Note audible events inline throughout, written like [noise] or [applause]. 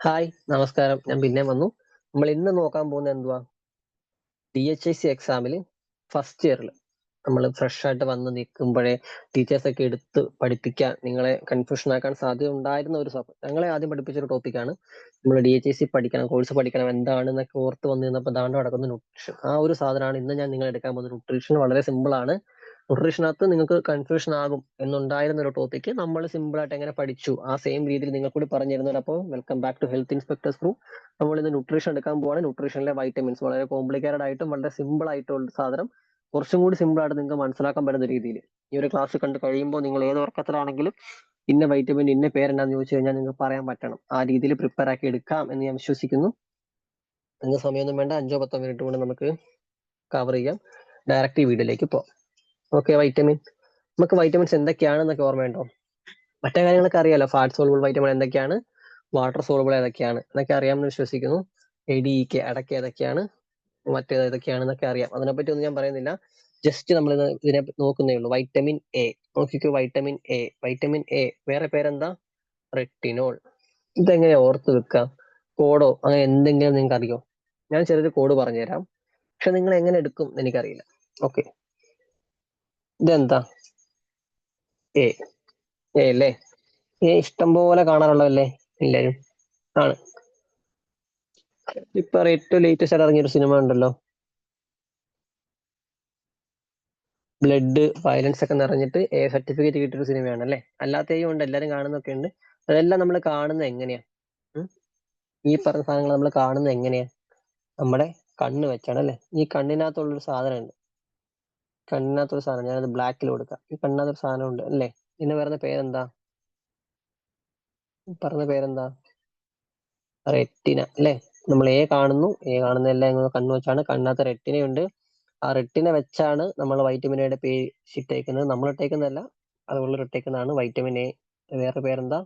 Hi നമസ്കാരം. ഞാൻ പിന്നെ വന്നു. നമ്മൾ ഇന്ന് നോക്കാൻ പോകുന്ന എന്തുവാ? ഡി എച്ച് ഐ സി എക്സാമിൽ ഫസ്റ്റ് ഇയറിൽ നമ്മൾ ഫ്രഷ് ആയിട്ട് വന്ന് നിൽക്കുമ്പോഴേ ടീച്ചേഴ്സ് ഒക്കെ എടുത്ത് പഠിപ്പിക്കാൻ നിങ്ങളെ കൺഫ്യൂഷൻ ആക്കാൻ സാധ്യത ഉണ്ടായിരുന്ന ഒരു ഞങ്ങളെ ആദ്യം പഠിപ്പിച്ച ഒരു ടോപ്പിക്കാണ് നമ്മൾ ഡി എച്ച് ഐ സി പഠിക്കണം കോഴ്സ് പഠിക്കണം എന്താണ് എന്നൊക്കെ ഓർത്ത് വന്നിരുന്നപ്പോൾ ദാണ്ട് നടക്കുന്ന ന്യൂട്രീഷൻ ആ ഒരു സാധനമാണ് ഇന്ന് ഞാൻ നിങ്ങൾ എടുക്കാൻ പോകുന്നത്. ന്യൂട്രീഷൻ വളരെ സിമ്പിൾ ആണ്. ന്യൂട്രീഷനകത്ത് നിങ്ങൾക്ക് കൺഫ്യൂഷൻ ആകും എന്നുണ്ടായിരുന്ന ഒരു ടോപ്പിക്ക് നമ്മൾ സിമ്പിൾ ആയിട്ട് എങ്ങനെ പഠിച്ചു. ആ സെയിം രീതിയിൽ നിങ്ങൾ കൂടി പറഞ്ഞു തരുന്നുണ്ട് അപ്പോൾ welcome back to health inspectors through നമ്മൾ ഇന്ന് ന്യൂട്രീഷൻ എടുക്കാൻ പോവാണ്. ന്യൂട്രീഷനിലെ വൈറ്റമിൻസ് വളരെ കോംപ്ലിക്കേറ്റഡ് ആയിട്ടും വളരെ സിമ്പിൾ ആയിട്ടുള്ള സാധനം. കുറച്ചും കൂടി സിമ്പിൾ ആയിട്ട് നിങ്ങൾക്ക് മനസ്സിലാക്കാൻ പറ്റുന്ന രീതിയിൽ. ഈ ഒരു ക്ലാസ് കണ്ട് കഴിയുമ്പോൾ നിങ്ങൾ ഏത് ഉറക്കത്തിലാണെങ്കിലും ഇന്ന വൈറ്റമിൻ ഇന്ന പേരെന്താന്ന് ചോദിച്ചു കഴിഞ്ഞാൽ നിങ്ങൾക്ക് പറയാൻ പറ്റണം. ആ രീതിയിൽ പ്രിപ്പയർ ആക്കി എടുക്കാം എന്ന് ഞാൻ വിശ്വസിക്കുന്നു. നിങ്ങൾക്ക് സമയമൊന്നും വേണ്ട. അഞ്ചോ പത്തോ മിനിറ്റ് കൊണ്ട് നമുക്ക് കവർ ചെയ്യാം. ഡയറക്റ്റ് വീഡിയോയിലേക്ക് പോകാം ഓക്കെ വൈറ്റമിൻ നമുക്ക് വൈറ്റമിൻസ് എന്തൊക്കെയാണ് എന്തൊക്കെയാണെന്നൊക്കെ ഓർമ്മയുണ്ടോ? മറ്റേ കാര്യങ്ങളൊക്കെ അറിയാലോ? ഫാറ്റ് സോൾബിൾ വൈറ്റമിൻ എന്തൊക്കെയാണ്? വാട്ടർ സോൾബിൾ ഏതൊക്കെയാണ്? എന്നൊക്കെ അറിയാമെന്ന് വിശ്വസിക്കുന്നു. എ ഡി ഇ കെ അടക്ക ഏതൊക്കെയാണ്? മറ്റേത് ഏതൊക്കെയാണെന്നൊക്കെ അറിയാം. അതിനെപ്പറ്റി ഒന്നും ഞാൻ പറയുന്നില്ല. ജസ്റ്റ് നമ്മൾ ഇതിനെ നോക്കുന്നേ ഉള്ളൂ. വൈറ്റമിൻ എ നോക്കിക്കോ വൈറ്റമിൻ എ വൈറ്റമിൻ എ വേറെ പേരെന്താ? റെറ്റിനോൾ ഇതെങ്ങനെ ഓർത്ത് വെക്കാം കോഡോ അങ്ങനെ എന്തെങ്കിലും നിങ്ങൾക്ക് അറിയോ ഞാൻ ചെറിയൊരു കോഡ് പറഞ്ഞുതരാം. പക്ഷെ നിങ്ങൾ എങ്ങനെ എടുക്കും എനിക്കറിയില്ല. ഓക്കെ ഇതെന്താ? എ. എ അല്ലേ? എ ഇഷ്ടം പോലെ കാണാറുള്ളതല്ലേ എല്ലാരും? ആണ്. ഇപ്പൊ ഏറ്റവും ലേറ്റസ്റ്റ് ഇറങ്ങിയ ഒരു സിനിമ ഉണ്ടല്ലോ. ബ്ലഡ് വയലൻസ് ഒക്കെ നിറഞ്ഞിട്ട് എ സർട്ടിഫിക്കറ്റ് കിട്ടിയൊരു സിനിമയാണ് അല്ലേ? അല്ലാത്തയും ഉണ്ട് എല്ലാരും കാണുന്നൊക്കെ ഉണ്ട്. അതെല്ലാം നമ്മൾ കാണുന്നത് എങ്ങനെയാ? ഈ പറഞ്ഞ സാധനങ്ങൾ നമ്മൾ കാണുന്നത് എങ്ങനെയാ? നമ്മുടെ കണ്ണ് വെച്ചാണ് അല്ലെ? ഈ കണ്ണിനകത്തുള്ളൊരു സാധനം ഉണ്ട് കണ്ണിനകത്തൊരു സാധനം ഞാനത് ബ്ലാക്കിൽ കൊടുക്കാം. ഈ കണ്ണാത്തൊരു സാധനം ഉണ്ട് അല്ലേ? ഇതിന് പറയുന്ന പേരെന്താ? പറഞ്ഞ പേരെന്താ? റെറ്റിന അല്ലേ? നമ്മൾ എ കാണുന്നു എ കാണുന്ന എല്ലാം കണ്ണ് വെച്ചാണ്. കണ്ണാത്ത റെറ്റിനയുണ്ട്. ആ റെറ്റിന വെച്ചാണ് നമ്മൾ വൈറ്റമിൻ എയുടെ പേര് ഇട്ടേക്കുന്നത്. നമ്മൾ ഇട്ടേക്കുന്നതല്ല അതുപോലെ ഇട്ടേക്കുന്നതാണ് വൈറ്റമിൻ എ. വേറെ പേരെന്താ?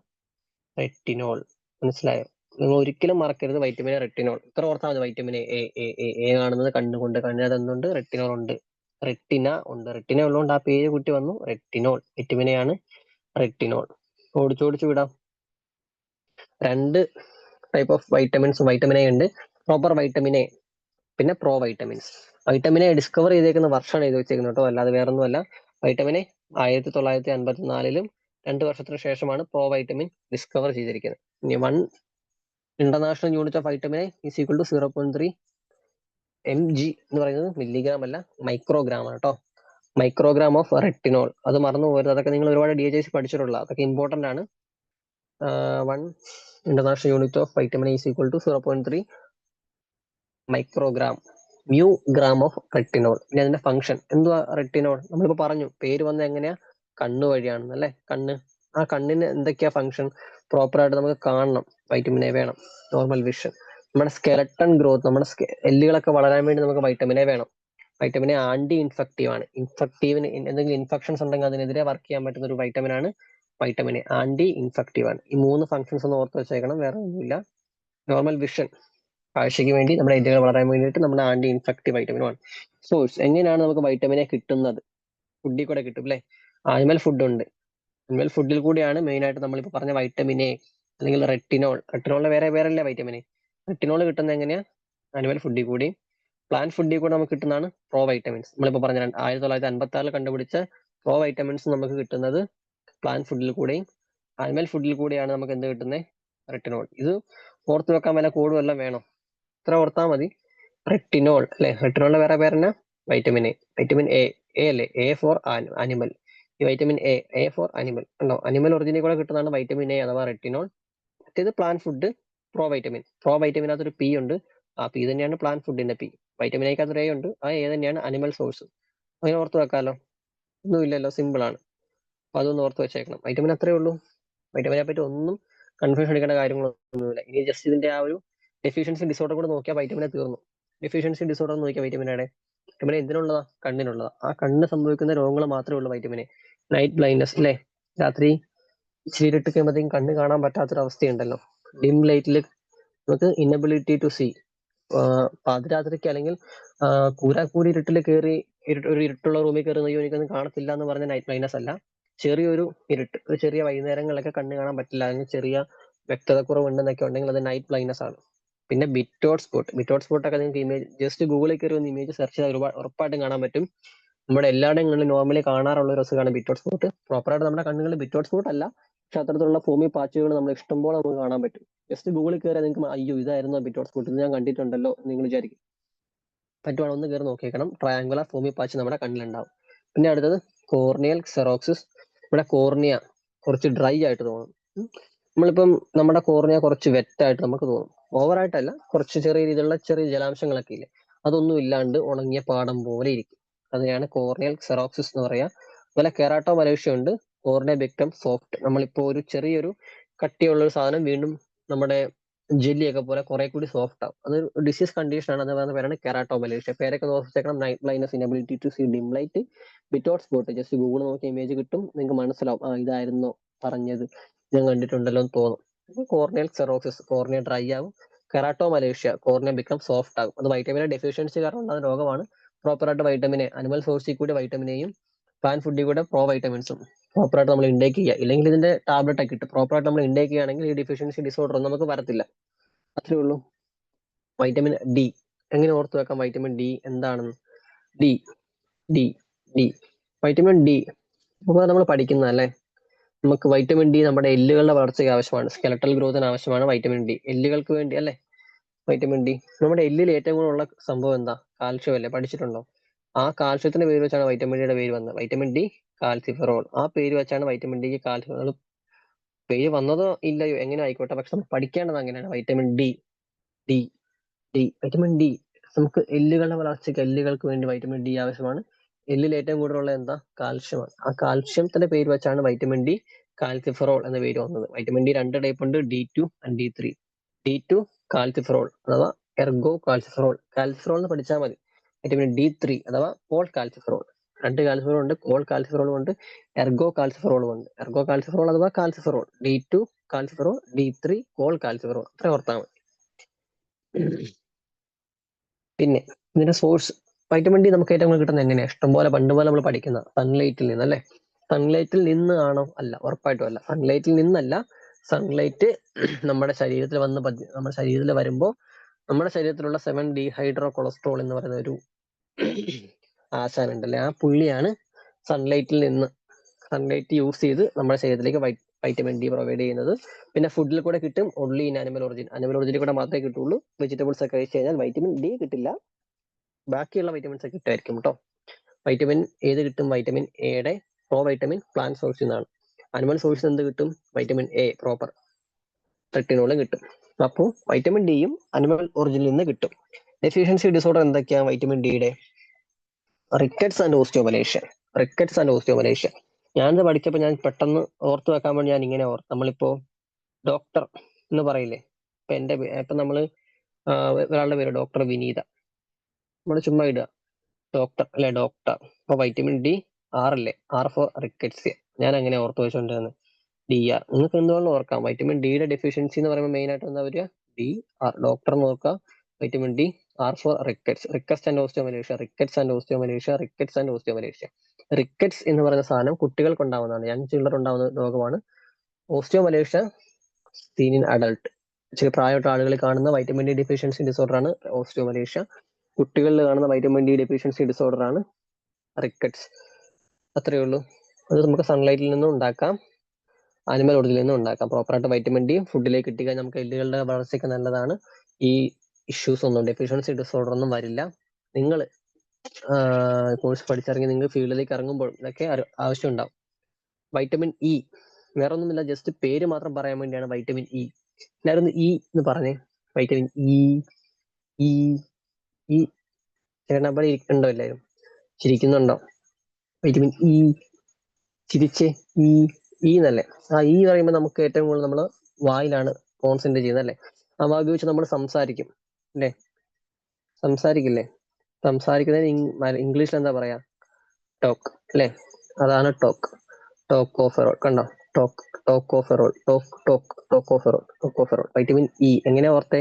റെറ്റിനോൾ. മനസ്സിലായോ? നിങ്ങൾ ഒരിക്കലും മറക്കരുത് വൈറ്റമിൻ എ റെറ്റിനോൾ. ഇത്ര ഓർത്താൽ മതി വൈറ്റമിൻ എ എ എ കാണുന്നത് കണ്ണുകൊണ്ട് കണ്ണിനകത്ത് എന്തുണ്ട്? റെറ്റിനോൾ ഉണ്ട്. റെറ്റിന ഉണ്ട്. റെട്ടിന ഉള്ളതുകൊണ്ട് ആ പേര് കുട്ടി വന്നു. റെറ്റിനോൾ. വിറ്റമിനെയാണ് റെട്ടിനോൾ ഓടിച്ചോടിച്ചു വിടാം. രണ്ട് type of vitamins vitamin A ഉണ്ട്. പ്രോപ്പർ വൈറ്റമിൻ എ പിന്നെ pro vitamins vitamin A discover ചെയ്തേക്കുന്ന വർഷമാണ് എഴുതി വെച്ചേക്കുന്നത് കേട്ടോ. അല്ലാതെ വേറെ ഒന്നുമല്ല വൈറ്റമിൻ എ ആയിരത്തി തൊള്ളായിരത്തി അൻപത്തി രണ്ട് വർഷത്തിന് ശേഷമാണ് പ്രോ വൈറ്റമിൻ ഡിസ്കവർ ചെയ്തിരിക്കുന്നത്. ഇനി one international unit of vitamin A is equal to zero point three M G എന്ന് പറയുന്നത് മില്ലിഗ്രാം അല്ല മൈക്രോഗ്രാം ആണ് കേട്ടോ മൈക്രോഗ്രാം ഓഫ് റെറ്റിനോൾ അത് മറന്നു പോകരുത്. അതൊക്കെ നിങ്ങൾ ഒരുപാട് ഡി എച്ച് പഠിച്ചിട്ടുള്ള അതൊക്കെ ഇമ്പോർട്ടന്റ് ആണ്. One international unit of vitamin is equal to zero point three microgram mu gram of retinol ഇനി അതിന്റെ ഫംഗ്ഷൻ എന്തുവാ റെറ്റിനോൾ നമ്മളിപ്പോ പറഞ്ഞു പേര് വന്ന എങ്ങനെയാ? കണ്ണ് വഴിയാണെന്ന് അല്ലെ? കണ്ണ്. ആ കണ്ണിന് എന്തൊക്കെയാ ഫംഗ്ഷൻ പ്രോപ്പർ ആയിട്ട് നമുക്ക് കാണണം. വൈറ്റമിൻ എ വേണം. നോർമൽ വിഷൻ നമ്മുടെ സ്കെലട്ടൺ ഗ്രോത്ത് നമ്മുടെ എല്ലുകളൊക്കെ വളരാൻ വേണ്ടി നമുക്ക് വൈറ്റമിൻ എ വേണം. വൈറ്റമിൻ എ ആന്റി ഇൻഫെക്റ്റീവ് ആണ് ഇൻഫെക്റ്റീവിന് എന്തെങ്കിലും ഇൻഫെക്ഷൻസ് ഉണ്ടെങ്കിൽ അതിനെതിരെ വർക്ക് ചെയ്യാൻ പറ്റുന്ന ഒരു വൈറ്റമിൻ ആണ് വൈറ്റമിൻ എ ആന്റി ഇൻഫെക്റ്റീവ് ആണ്. ഈ മൂന്ന് ഫംഗ്ഷൻസ് ഒന്ന് ഓർത്ത് വെച്ചേക്കണം. വേറെ ഒന്നുമില്ല. നോർമൽ വിഷൻ കാഴ്ചയ്ക്ക് വേണ്ടി നമ്മുടെ എല്ലുകൾ വളരാൻ വേണ്ടിയിട്ട് നമ്മുടെ ആന്റി ഇൻഫെക്റ്റീവ് വൈറ്റമിൻ ആണ്. സോഴ്സ് എങ്ങനെയാണ് നമുക്ക് വൈറ്റമിനെ കിട്ടുന്നത്? ഫുഡിൽ കൂടെ കിട്ടും അല്ലേ? ആനിമൽ ഫുഡ് ഉണ്ട്. ആനിമൽ ഫുഡിൽ കൂടിയാണ് മെയിൻ ആയിട്ട് നമ്മളിപ്പോൾ പറഞ്ഞ വൈറ്റമിൻ എ അല്ലെങ്കിൽ റെറ്റിനോൾ റെറ്റിനോളിന് വേറെ വേറെ അല്ലേ വൈറ്റമിൻ എ റെറ്റിനോൾ കിട്ടുന്നത് എങ്ങനെയാ? ആനുവൽ ഫുഡിൽ കൂടി. പ്ലാന്റ് ഫുഡിൽ കൂടെ നമുക്ക് കിട്ടുന്നതാണ് പ്രോ വൈറ്റമിൻസ് നമ്മളിപ്പോൾ പറഞ്ഞ ആയിരത്തി തൊള്ളായിരത്തി അൻപത്തി ആറിൽ കണ്ടുപിടിച്ച പ്രോ വൈറ്റമിൻസ് നമുക്ക് കിട്ടുന്നത് പ്ലാന്റ് ഫുഡിൽ കൂടെയും ആനിമൽ ഫുഡിൽ കൂടിയാണ് നമുക്ക് എന്ത് കിട്ടുന്നത് റെറ്റിനോൾ ഇത് ഓർത്ത് വെക്കാൻ വല്ല എല്ലാം വേണം? ഇത്ര ഓർത്താൽ മതി. റെറ്റിനോൾ അല്ലെ? റെറ്റിനോളിന്റെ വേറെ പേരെന്നാ? Vitamin A vitamin A A അല്ലേ? എ ഫോർ അനിമൽ ഈ vitamin A A for animal ഉണ്ടോ അനിമൽ ഒറിജിനിൽ കൂടെ കിട്ടുന്നതാണ് വൈറ്റമിൻ എ അഥവാ റെറ്റിനോൾ മറ്റേത് plant food pro vitamin pro vitamin ഒരു പി ഉണ്ട്. ആ പി തന്നെയാണ് പ്ലാന്റ് ഫുഡിന്റെ പി വൈറ്റമിൻ എക്കകത്ത് എ ഉണ്ട്. ആ എ തന്നെയാണ് അനിമൽ സോഴ്സ് അങ്ങനെ ഓർത്ത് വെക്കാലോ. ഒന്നുമില്ലല്ലോ സിമ്പിൾ ആണ്. അപ്പൊ അതൊന്ന് ഓർത്ത് വെച്ചേക്കണം. വൈറ്റമിൻ അത്രേ ഉള്ളൂ. വൈറ്റമിനെ പറ്റി ഒന്നും കൺഫ്യൂഷൻ എടുക്കേണ്ട കാര്യങ്ങളൊന്നുമില്ല ഇനി ജസ്റ്റ് ഇതിന്റെ ആ ഒരു ഡെഫിഷ്യൻസി ഡിസോർഡർ കൂടെ നോക്കിയാൽ വൈറ്റമിനെ തീർന്നു. ഡെഫിഷ്യൻസി ഡിസോർഡർ നോക്കിയാൽ വൈറ്റമിനയുടെ വൈറ്റമിൻ എന്തിനുള്ളതാ? കണ്ണിനുള്ളതാ. ആ കണ്ണ് സംഭവിക്കുന്ന രോഗങ്ങൾ മാത്രമേ ഉള്ളൂ വൈറ്റമിന് നൈറ്റ് ബ്ലൈൻഡ്നസ് അല്ലേ രാത്രി ഇച്ചിരി ഇരുട്ട് കഴിയുമ്പോഴത്തേക്കും കണ്ണ് കാണാൻ പറ്റാത്തൊരു അവസ്ഥയുണ്ടല്ലോ ഡിം ലൈറ്റിൽ നമുക്ക് ഇന്നബിലിറ്റി ടു സീ പാതിരാത്രിക്ക് അല്ലെങ്കിൽ കൂരാക്കൂടി ഇരുട്ടിൽ കയറി ഒരു ഇരുട്ടുള്ള റൂമിൽ കയറുന്ന എനിക്കൊന്നും കാണത്തില്ല എന്ന് പറഞ്ഞ നൈറ്റ് ബ്ലൈൻഡ്നസ് അല്ല. ചെറിയൊരു ഇരുട്ട് ഒരു ചെറിയ വൈകുന്നേരങ്ങളിലൊക്കെ കണ്ണ് കാണാൻ പറ്റില്ല. അല്ലെങ്കിൽ ചെറിയ വ്യക്തത കുറവുണ്ടെന്നൊക്കെ ഉണ്ടെങ്കിൽ അത് നൈറ്റ് ബ്ലൈൻഡ്നെസ് ആണ്. പിന്നെ ബിറ്റോട്ട് സ്പോട്ട് ബിറ്റോട്ട് സ്പോട്ട് ഒക്കെ നിങ്ങൾക്ക് ഇമേജ് ജസ്റ്റ് ഗൂഗിളിൽ കയറി ഒന്ന് ഇമേജ് സെർച്ച് ചെയ്താൽ ഒരുപാട് ഉറപ്പായിട്ടും കാണാൻ പറ്റും. നമ്മുടെ കണ്ണിൽ നോർമലി കാണാറുള്ള ഒരു അസുഖമാണ് ബിറ്റോട്ട് സ്പോട്ട് പ്രോപ്പറായിട്ട് നമ്മുടെ കണ്ണുകളിൽ ബിറ്റോട്ട് സ്പോട്ട് അല്ല. അത്തരത്തിലുള്ള ഭൂമി പാച്ചുകൾ നമ്മൾ ഇഷ്ടംപോലെ നമുക്ക് കാണാൻ പറ്റും. ജസ്റ്റ് ഗൂഗിളിൽ കയറി നിങ്ങൾക്ക് അയ്യോ ഇതായിരുന്നു ബിറ്റോട്ട് സ്കൂട്ടിൽ ഞാൻ കണ്ടിട്ടുണ്ടല്ലോ നിങ്ങൾ വിചാരിക്കും. പറ്റുവാണെങ്കിൽ ഒന്ന് കയറി നോക്കിയേക്കണം. ട്രയാങ്കുലർ ഭൂമി പാച്ച് നമ്മുടെ കണ്ണിലുണ്ടാവും. പിന്നെ അടുത്തത് കോർണിയൽ സെറോക്സിസ് നമ്മുടെ കോർണിയ കുറച്ച് ഡ്രൈ ആയിട്ട് തോന്നും. നമ്മളിപ്പം നമ്മുടെ കോർണിയ കുറച്ച് വെറ്റായിട്ട് നമുക്ക് തോന്നും. ഓവറായിട്ടല്ല കുറച്ച് ചെറിയ രീതിയിലുള്ള ചെറിയ ജലാംശങ്ങളൊക്കെ ഇല്ലേ? അതൊന്നും ഇല്ലാണ്ട് ഉണങ്ങിയ പാടം പോലെ ഇരിക്കും. അതിനെയാണ് കോർണിയൽ സെറോക്സിസ് എന്ന് പറയാ. അതുപോലെ കെറാട്ടോ മലേഷ്യ ഉണ്ട് കോർണിയ ബെക്ടം സോഫ്റ്റ് നമ്മളിപ്പോ ഒരു ചെറിയൊരു കട്ടിയുള്ള ഒരു സാധനം വീണ്ടും നമ്മുടെ ജെല്ലിയൊക്കെ പോലെ കുറെ കൂടി സോഫ്റ്റ് ആവും. അത് ഡിസീസ് കണ്ടീഷൻ ആണ് അത് പേരാണ് കെറാട്ടോ മലേഷ്യ പേരൊക്കെ നോക്കിച്ചേക്കണം night blindness inability to see dim light without spot just Google നോക്കി ഇമേജ് കിട്ടും. നിങ്ങൾക്ക് മനസ്സിലാവും. ആ ഇതായിരുന്നു പറഞ്ഞത്. ഞാൻ കണ്ടിട്ടുണ്ടല്ലോ എന്ന് തോന്നും. കോർണിയൽ സെറോക്സിസ് കോർണിയ ഡ്രൈ ആവും. Keratomalacia cornea become soft ആകും അത് വൈറ്റമിൻ ഡെഫിഷ്യൻസി കാരണം ഉണ്ടാകുന്ന രോഗമാണ്. പ്രോപ്പറായിട്ട് വൈറ്റമിൻ എ അനിമൽ സോഴ്സിൽ കൂടി വൈറ്റമിൻ എയും പ്ലാൻ ഫുഡിൽ കൂടെ പ്രോ വൈറ്റമിൻസും പ്രോപ്പറായിട്ട് നമ്മൾ ഇൻടേക്ക് ചെയ്യുക ഇല്ലെങ്കിൽ ഇതിന്റെ ടാബ്ലറ്റ് ഒക്കെ കിട്ടും പ്രോപ്പറായിട്ട് നമ്മൾ ഇൻടേക്ക് ചെയ്യുകയാണെങ്കിൽ ഈ ഡിഫിഷ്യൻസി ഡിസോർഡർ ഒന്നും നമുക്ക് വരത്തില്ല. അത്രേ ഉള്ളൂ. വൈറ്റമിൻ ഡി എങ്ങനെ ഓർത്തു വെക്കാം? വൈറ്റമിൻ ഡി എന്താണെന്ന്? D D D vitamin D അപ്പോൾ നമ്മൾ പഠിക്കുന്നതല്ലേ നമുക്ക് വൈറ്റമിൻ ഡി നമ്മുടെ എല്ലുകളുടെ വളർച്ചയ്ക്ക് ആവശ്യമാണ്. സ്കെലട്ടൽ ഗ്രോത്തിന് ആവശ്യമാണ് വൈറ്റമിൻ ഡി എല്ലുകൾക്ക് വേണ്ടി അല്ലേ? വൈറ്റമിൻ ഡി നമ്മുടെ എല്ലിൽ ഏറ്റവും കൂടുതൽ ഉള്ള സംഭവം എന്താ? കാൽഷ്യം അല്ലേ? പഠിച്ചിട്ടുണ്ടോ? ആ കാൽഷ്യത്തിന്റെ പേര് വെച്ചാണ് വൈറ്റമിൻ ഡിയുടെ പേര് വന്നത്. Vitamin D calciferol. ആ പേര് വെച്ചാണ് വൈറ്റമിൻ ഡിക്ക് കാൽസിഫെറോൾ. പേര് വന്നതോ ഇല്ലയോ എങ്ങനെ ആയിക്കോട്ടെ പക്ഷെ നമ്മൾ പഠിക്കേണ്ടത് അങ്ങനെയാണ്. Vitamin D D D vitamin D നമുക്ക് എല്ലുകളുടെ വളർച്ചയ്ക്ക് എല്ലുകൾക്ക് വേണ്ടി വൈറ്റമിൻ ഡി ആവശ്യമാണ്. എല്ലിൽ ഏറ്റവും കൂടുതലുള്ള എന്താ? കാൽഷ്യമാണ് ആ കാൽഷ്യത്തിന്റെ പേര് വെച്ചാണ് വൈറ്റമിൻ ഡി കാൽസിഫെറോൾ എന്ന പേര് വന്നത്. വൈറ്റമിൻ ഡി രണ്ട് ടൈപ്പ് ഉണ്ട് D two and D three D two calciferol അഥവാ എർഗോ കാൽസിഫെറോൾ. കാൽസിഫെറോൾ എന്ന് പഠിച്ചാൽ മതി. വൈറ്റമിൻ ഡി ത്രീ അഥവാ പോൾ കാൽസിഫെറോൾ. രണ്ട് കാൽസിഫെറോൾ ഉണ്ട് കോൾ കാൽസിഫെറോളും ഉണ്ട് എർഗോ കാൽസിഫെറോളും ഉണ്ട് എർഗോ കാൽസിഫെറോൾ അഥവാ calciferol. D two calciferol D three cholecalciferol. അത്ര ഓർത്താൽ മതി. പിന്നെ ഇതിന്റെ സോഴ്സ് വൈറ്റമിൻ ഡി നമുക്ക് ഏറ്റവും കൂടുതൽ കിട്ടുന്നത് എങ്ങനെയാ? ഇഷ്ടംപോലെ പണ്ട് പോലെ നമ്മൾ പഠിക്കുന്ന സൺലൈറ്റിൽ നിന്ന് അല്ലേ സൺലൈറ്റിൽ നിന്ന് ആണോ? അല്ല ഉറപ്പായിട്ടും അല്ല. സൺലൈറ്റിൽ നിന്നല്ല സൺലൈറ്റ് നമ്മുടെ ശരീരത്തിൽ വന്ന് നമ്മുടെ ശരീരത്തിൽ വരുമ്പോൾ നമ്മുടെ ശരീരത്തിലുള്ള സെവൻ ഡീഹൈഡ്രോ കൊളസ്ട്രോൾ എന്ന് പറയുന്ന ഒരു ആശാൻ ഉണ്ടല്ലേ ആ പുള്ളിയാണ് സൺലൈറ്റിൽ നിന്ന് സൺലൈറ്റ് യൂസ് ചെയ്ത് നമ്മുടെ ശരീരത്തിലേക്ക് വൈറ്റമിൻ ഡി പ്രൊവൈഡ് ചെയ്യുന്നത്. പിന്നെ ഫുഡിൽ കൂടെ കിട്ടും only in animal origin animal ഒറിജിനിൽ കൂടെ മാത്രമേ കിട്ടുള്ളൂ. വെജിറ്റബിൾസ് ഒക്കെ കഴിച്ച് കഴിഞ്ഞാൽ വൈറ്റമിൻ ഡി കിട്ടില്ല. ബാക്കിയുള്ള വൈറ്റമിൻസ് ഒക്കെ കിട്ടുമായിരിക്കും കേട്ടോ വൈറ്റമിൻ ഏത് കിട്ടും? വൈറ്റമിൻ എയുടെ പ്രോ വൈറ്റമിൻ പ്ലാന്റ് സോഴ്സിൽ നിന്നാണ് അനിമൽ സോഴ്സിൽ എന്ത് കിട്ടും? വൈറ്റമിൻ എ പ്രോപ്പർ റെറ്റിനോളും കിട്ടും. അപ്പോൾ വൈറ്റമിൻ ഡിയും അനിമൽ ഒറിജിനിൽ നിന്ന് കിട്ടും. ഡെഫിഷ്യൻസി ഡിസോർഡർ എന്തൊക്കെയാണ് വൈറ്റമിൻ ഡിയുടെ rickets and osteomalacia rickets and osteomalacia ഇത് പഠിച്ചപ്പോൾ ഞാൻ പെട്ടെന്ന് ഓർത്തു വെക്കാൻ വേണ്ടി ഞാൻ ഇങ്ങനെ ഓർത്തു നമ്മളിപ്പോ ഡോക്ടർ എന്ന് പറയില്ലേ? ഇപ്പൊ എന്റെ ഇപ്പൊ നമ്മൾ ഒരാളുടെ പേര് ഡോക്ടർ വിനീത. നമ്മൾ ചുമ്മാ ഇടുക. ഡോക്ടർ അല്ലെ ഡോക്ടർ അപ്പൊ വൈറ്റമിൻ ഡി ആർ അല്ലേ? ആർ ഫോർ റിക്കറ്റ്സ് ഞാൻ അങ്ങനെ ഓർത്തു വെച്ചോണ്ടിരുന്നത് ഡി ആർ നിങ്ങൾക്ക് എന്തുകൊണ്ട് ഓർക്കാം? വൈറ്റമിൻ ഡിയുടെ ഡെഫിഷ്യൻസി എന്ന് പറയുമ്പോൾ മെയിൻ ആയിട്ട് എന്താ വരിക? ഡി ആർ ഡോക്ടർ എന്ന് vitamin D R for rickets rickets and osteomalacia rickets and osteomalacia rickets and osteomalacia rickets എന്ന് പറയുന്ന സാധനം കുട്ടികൾക്ക് ഉണ്ടാവുന്നതാണ് യങ് ചിൽഡ്രൻ ഉണ്ടാവുന്ന രോഗമാണ്. ഓസ്റ്റിയോമലേഷ്യ സീൻ ഇൻ അഡൾട്ട് ചില പ്രായമായിട്ട് ആളുകളിൽ കാണുന്ന വൈറ്റമിൻ ഡി ഡെഫിഷ്യൻസി ഡിസോർഡർ ആണ് ഓസ്റ്റിയോമലേഷ്യ കുട്ടികളിൽ കാണുന്ന വൈറ്റമിൻ ഡി ഡെഫിഷ്യൻസി ഡിസോർഡർ ആണ് റിക്കറ്റ്സ് അത്രയേ ഉള്ളൂ. അത് നമുക്ക് സൺലൈറ്റിൽ നിന്നും ഉണ്ടാക്കാം. അനിമൽ ഒറിജിനിൽ നിന്നും ഉണ്ടാക്കാം. പ്രോപ്പറായിട്ട് വൈറ്റമിൻ ഡി ഫുഡിലേക്ക് കിട്ടിക്കഴിഞ്ഞാൽ നമുക്ക് എല്ലുകളുടെ വളർച്ചയ്ക്ക് നല്ലതാണ്. ഈ ഇഷ്യൂസ് ഒന്നും ഡെഫിഷ്യൻസി ഡിസോർഡർ ഒന്നും വരില്ല. നിങ്ങൾ കോഴ്സ് പഠിച്ചിറങ്ങി നിങ്ങൾ ഫീൽഡിലേക്ക് ഇറങ്ങുമ്പോൾ ഇതൊക്കെ ആവശ്യം ഉണ്ടാവും. വൈറ്റമിൻ ഇ വേറെ ഒന്നുമില്ല ജസ്റ്റ് പേര് മാത്രം പറയാൻ വേണ്ടിയാണ് വൈറ്റമിൻ ഇ ഒന്ന് ഇ എന്ന് പറഞ്ഞേ വൈറ്റമിൻ ഇ ഇ ഇ ചേട്ടനപ്പടി ഇരിക്കണ്ടോ എല്ലാവരും? ചിരിക്കുന്നുണ്ടോ? വൈറ്റമിൻ ഇ ചിരിച്ചേ ഇ ഇ എന്നല്ലേ? ആ ഇ പറയുമ്പോൾ നമുക്ക് ഏറ്റവും കൂടുതൽ നമ്മൾ വായിലാണ് കോൺസെൻട്രേറ്റ് ചെയ്യുന്നത് അല്ലേ? ആ വാ ഉപയോഗിച്ച് നമ്മൾ സംസാരിക്കും. അല്ലേ സംസാരിക്കില്ലേ? സംസാരിക്കുന്നതിന് ഇംഗ്- ഇംഗ്ലീഷിൽ എന്താ പറയാ? ടോക്ക് അല്ലേ അതാണ് ടോക്ക്. ടോക്ക് ഓഫ് എറോൾ കണ്ടോ? Talk tocopherol talk talk tocopherol tocopherol vitamin E. എങ്ങനെ ഓർത്തെ?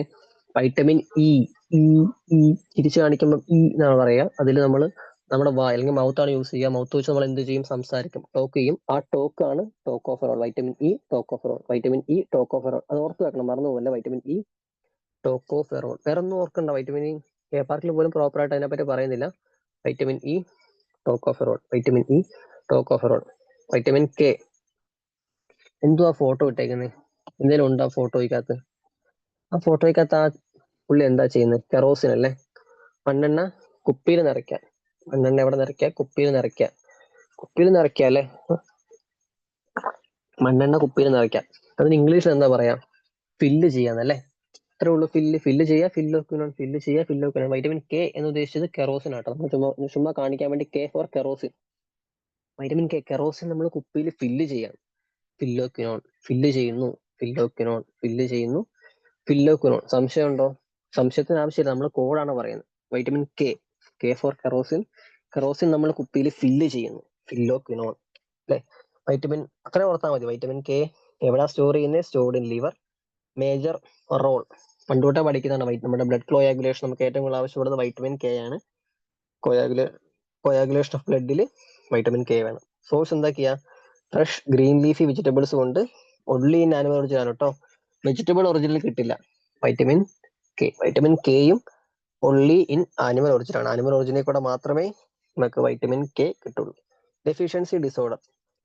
വൈറ്റമിൻ ഇ ഇ ഇ തിരിച്ചു കാണിക്കുമ്പോൾ ഇ എന്നാണ് പറയുക. അതിൽ നമ്മൾ നമ്മുടെ വായ അല്ലെങ്കിൽ മൗത്ത് ആണ് യൂസ് ചെയ്യുക. മൗത്ത് വെച്ച് നമ്മൾ എന്ത് ചെയ്യും? സംസാരിക്കും. ടോക്ക് ചെയ്യും. ആ ടോക്ക് ആണ് talk of role. Vitamin E talk of role. Vitamin E talk of role. അത് ഓർത്ത് വെക്കണം. മറന്നു പോകല്ലേ vitamin E talk of role വേറെ ഒന്നും ഓർക്കണ്ട വൈറ്റമിൻ ഇ കെ പാർക്കിൽ പോലും പ്രോപ്പർ ആയിട്ട് അതിനെപ്പറ്റി പറയുന്നില്ല. Vitamin E role vitamin E tocopherol vitamin K എന്തുവാ ഫോട്ടോ ഇട്ടേക്കുന്നത് എന്തെങ്കിലും ഉണ്ടോ ഫോട്ടോയ്ക്കകത്ത് ആ ഫോട്ടോയ്ക്കകത്ത് ആ പുള്ളി എന്താ ചെയ്യുന്നത് കെറോസിൻ അല്ലേ? മണ്ണെണ്ണ കുപ്പിയിൽ നിറയ്ക്കുക മണ്ണെണ്ണ എവിടെ നിറയ്ക്കുക കുപ്പിയിൽ നിറയ്ക്കുക കുപ്പിയിൽ നിറയ്ക്കുക അല്ലേ? മണ്ണെണ്ണ കുപ്പിയിൽ നിറയ്ക്കാം. അതിന് ഇംഗ്ലീഷിൽ എന്താ പറയാ? ഫില്ല് ചെയ്യാന്നല്ലേ? അത്രേ ഉള്ളൂ ഫില്ല് ഫില്ല് ചെയ്യുക ഫില്ല് വെക്കണം ഫില്ല് ചെയ്യുക ഫില്ല് വെക്കണം വൈറ്റമിൻ കെ എന്ന് ഉദ്ദേശിച്ചത് കെറോസിൻ ആട്ടോ നമ്മൾ ചുമ്മാ ചുമ്മാ കാണിക്കാൻ വേണ്ടി K for kerosene vitamin K kerosene നമ്മൾ കുപ്പിയിൽ ഫില്ല് ചെയ്യാം ഫില്ലോക്കിനോൺ ഫില്ല് ചെയ്യുന്നു ഫില്ലോക്കിനോൺ ഫില്ല് ചെയ്യുന്നു ഫില്ലോക്കിനോൺ സംശയമുണ്ടോ സംശയത്തിന് ആവശ്യമില്ല. നമ്മൾ കോഡാണ് പറയുന്നത്. Vitamin K K for kerosene kerosene നമ്മൾ കുപ്പിയിൽ ഫില്ല് ചെയ്യുന്നു. ഫില്ലോക്വിനോൺ അല്ലെ? വൈറ്റമിൻ അത്ര ഓർത്താൽ മതി. വൈറ്റമിൻ കെ എവിടാ സ്റ്റോർ ചെയ്യുന്നത് stored in liver major role പണ്ടുതൊട്ടേ പഠിക്കുന്നതാണ്. നമ്മുടെ ബ്ലഡ് കോയാഗുലേഷൻ നമുക്ക് ഏറ്റവും കൂടുതൽ ആവശ്യമുള്ളത് വൈറ്റമിൻ കെ ആണ്. കോയാഗുലേ കോയാഗുലേഷൻ ഓഫ് ബ്ലഡിൽ വൈറ്റമിൻ കെ വേണം. സോഴ്സ് എന്താക്കിയാ ഫ്രഷ് ഗ്രീൻ ലീഫി വെജിറ്റബിൾസ് കൊണ്ട് ഒൺലി ഇൻ ആനിമൽ ഒറിജിൻ ആണ് കേട്ടോ വെജിറ്റബിൾ ഒറിജിനിൽ കിട്ടില്ല. വൈറ്റമിൻ കെ വൈറ്റമിൻ കെയും ഒൺലി ഇൻ ആനിമൽ ഒറിജിൻ ആണ്. ആനിമൽ ഒറിജിനിൽ കൂടെ മാത്രമേ നമുക്ക് വൈറ്റമിൻ കെ കിട്ടുള്ളൂ. Deficiency disorder